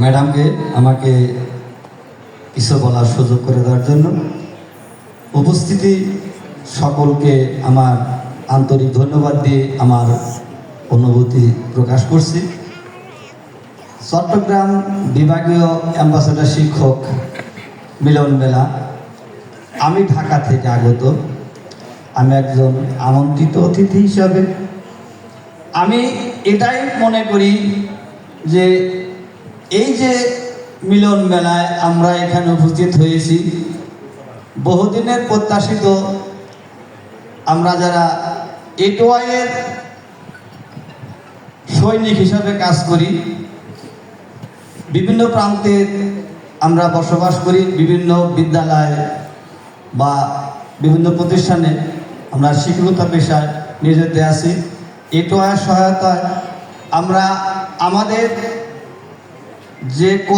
ম্যাডামকে আমাকে কিছু বলার সুযোগ করে দেওয়ার জন্য। উপস্থিতি সকলকে আমার আন্তরিক ধন্যবাদ দিয়ে আমার অনুভূতি প্রকাশ করছি। চট্টগ্রাম বিভাগীয় অ্যাম্বাসেডার শিক্ষক মিলন মেলা আমি ঢাকা থেকে আগত। আমি একজন আমন্ত্রিত অতিথি হিসাবে। আমি এটাই মনে করি যে এই যে মিলন মেলায় আমরা এখানে উপস্থিত হয়েছি, বহুদিনের প্রত্যাশিত আমরা যারা এটোয়াইয়ের সৈনিক হিসাবে কাজ করি, বিভিন্ন প্রান্তে আমরা বসবাস করি, বিভিন্ন বিদ্যালয় বা বিভিন্ন প্রতিষ্ঠানে আমরা শিক্ষকতা পেশায় নিয়োজিত আছি। এটোয়ার সহায়তায় আমরা আমাদের যে